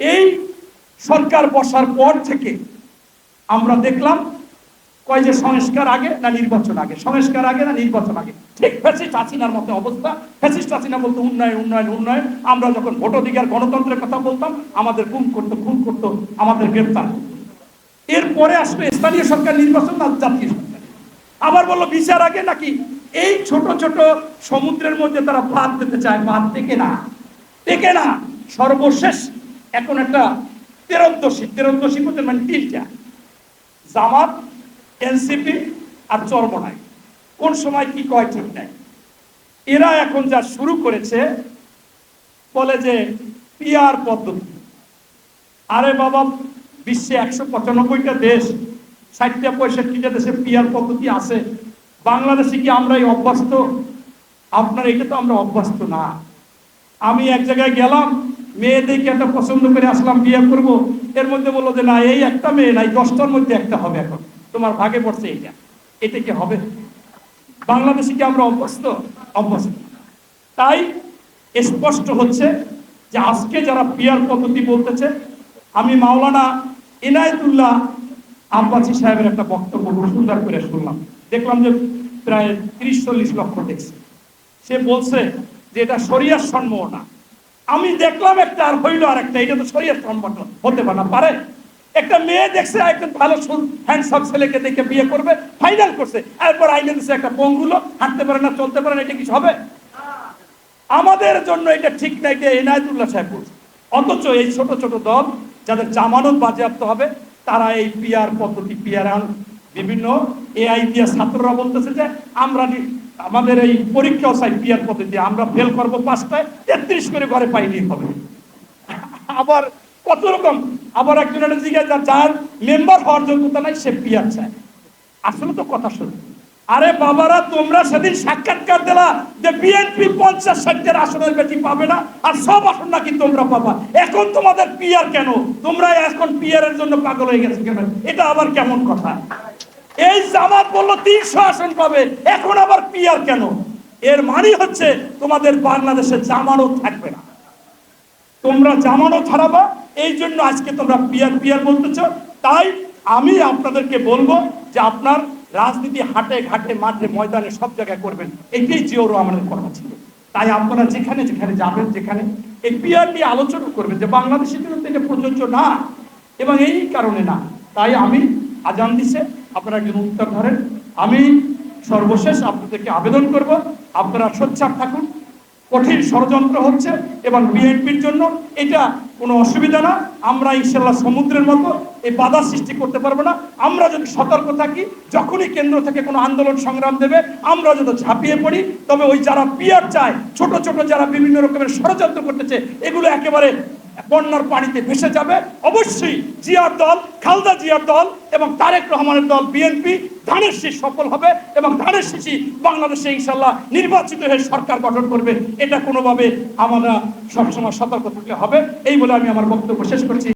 এই সরকার বসার পর থেকে আমরা দেখলাম কয় যে সংস্কার আগে না নির্বাচন আগে? সংস্কার আগে না নির্বাচন আগে? ঠিক ফ্যাসিস্ট হাসিনার মতো অবস্থা। ফ্যাসিস্ট হাসিনা বলতো, উন্নয়ন উন্নয়ন উন্নয়ন। আমরা যখন ভোটাধিকার গণতন্ত্রের কথা বলতাম, আমাদের খুন করতো খুন করতো, আমাদের গ্রেপ্তার এরপরে আসবে স্থানীয় সরকার নির্বাচন না জাতীয় সরকার। আবার বলল, বিচার আগে নাকি? এই ছোট ছোট সমুদ্রের মধ্যে তারা বাদ দিতে চায় বাদ থেকে না। থেকে না। সর্বশেষ এখন একটা তেরোদশী তেরোদশী বলতে মানে তিনটা। জামাত, এনসিপি আর চরমনাই। কোন সময় কি কয় ঠিক নাই। এরা এখন যা শুরু করেছে, বলে যে পিয়ার পদ্ধতি। আরে বাবা, বিশ্বে একশো পঁচানব্বইটা দেশ, ষাটটা পঁয়ষট্টিটা দেশে পিয়ার পদ্ধতি আছে। বাংলাদেশে কি আমরা এই অভ্যস্ত? আপনার এটা তো আমরা অভ্যস্ত না। আমি এক জায়গায় গেলাম মেয়ে দেখে একটা পছন্দ করে আসলাম, বিয়ে করব। এর মধ্যে বলল যে, না, এই একটা মেয়ে নাই, দশটার মধ্যে একটা হবে এখন। তোমার ভাগে পড়ছে এটা এটা কি হবে? বাংলাদেশে কি আমরা অভ্যস্ত? অভ্যস্ত। তাই স্পষ্ট হচ্ছে যে, আজকে যারা পিয়ার পদ্ধতি বলতেছে, আমি মাওলানা ইনায়তুল্লাহ আব্বাসি সাহেবের একটা বক্তব্য সুন্দর করে শুনলাম। দেখলাম যে, প্রায় তিরিশ চল্লিশ লক্ষ দেখছে। সে বলছে যে, এটা শরিয়ার সম্মত না আমি দেখলাম একটা আর হইল আর একটা, এটা তো শরিয়ার সম্মত হতে পারে না, পারে। একটা মেয়ে দেখছে, একজন ভালো হ্যান্ডসাম ছেলেকে দেখে বিয়ে করবে ফাইনাল করছে। এরপর আইনে দিচ্ছে একটা পঙ্গুলো হাঁটতে পারে না, চলতে পারে না, এটা কিছু হবে? আমাদের জন্য এটা ঠিক না, এটা এনায়তুল্লাহ সাহেব বলছে। অথচ এই ছোট ছোট দল, যাদের জামানত বাজেয়াপ্ত হবে, তারা এই পিয়ার পদ্ধতি পিয়ার বিভিন্ন এআই দিয়ে ছাত্ররা বলতেছে যে, আমরা আমাদের এই পরীক্ষাও চাই পিয়ার পদ্ধতি আমরা ফেল করব পাঁচটায়, তেত্রিশ করে ঘরে পাইনি হবে। আবার কত রকম, আবার একজনের জিজ্ঞাসা যার যার মেম্বার হওয়ার যোগ্যতা নাই, সে পিয়ার চায়। আসলে তো কথা শুনুন আরে বাবারা, তোমরা সেদিন সাক্ষাৎকার দিলা যে বিএনপি পঞ্চাশ ষাটের আসনের বেশি পাবে না, আর সব আসন নাকি তোমরা পাবা। এখন তোমাদের পিয়ার কেন? তোমরা এখন পিয়ারের জন্য পাগল হয়ে গেছে কেন? এটা আবার কেমন কথা? এই জামাত বলল তিনশো আসন পাবে। এখন আবার পিয়ার কেন? এর মানে হচ্ছে তোমাদের বাংলাদেশে জামানত থাকবে না। তোমরা জামানত হারাবা এই জন্য আজকে তোমরা পিয়ার পিয়ার বলতেছ। তাই আমি আপনাদেরকে বলব যে আপনার রাজনীতি হাটে ঘাটে, মাঠে, ময়দানে সব জায়গায় করবেন। এটাই জিওর আমাদের কথা ছিল। তাই আপনারা যেখানে যেখানে যাবেন, যেখানে এই পিয়ার নিয়ে আলোচনা করবেন যে বাংলাদেশের জন্য এটা প্রযোজ্য না, এবং এই কারণে না। তাই আমি আজান দিছে। আপনারা একজন উত্তর ধরেন। আমি সর্বশেষ আপনাদেরকে আবেদন করব, আপনারা সোচ্চার থাকুন। কঠিন ষড়যন্ত্র হচ্ছে এবং বিএনপির জন্য এটা কোনো অসুবিধা না। আমরা ইনশাল্লাহ সমুদ্রের মতো এই বাধা সৃষ্টি করতে পারব না। আমরা যদি সতর্ক থাকি, যখনই কেন্দ্র থেকে কোনো আন্দোলন সংগ্রাম দেবে, আমরা যদি ঝাঁপিয়ে পড়ি, তবে ওই যারা পিয়ার চায়, ছোট ছোট যারা বিভিন্ন রকমের ষড়যন্ত্র করতেছে, এগুলো একেবারে বন্যার পানিতে ভেসে যাবে। অবশ্যই জিয়ার দল, খালদা জিয়ার দল এবং তারেক রহমানের দল, বিএনপি ধানের শীষ সফল হবে এবং ধানের শীষই বাংলাদেশে ইনশাল্লাহ নির্বাচিত হয়ে সরকার গঠন করবে। এটা কোনোভাবে আমরা সবসময় সতর্ক থাকলে হবে। এই বলে আমি আমার বক্তব্য শেষ করছি।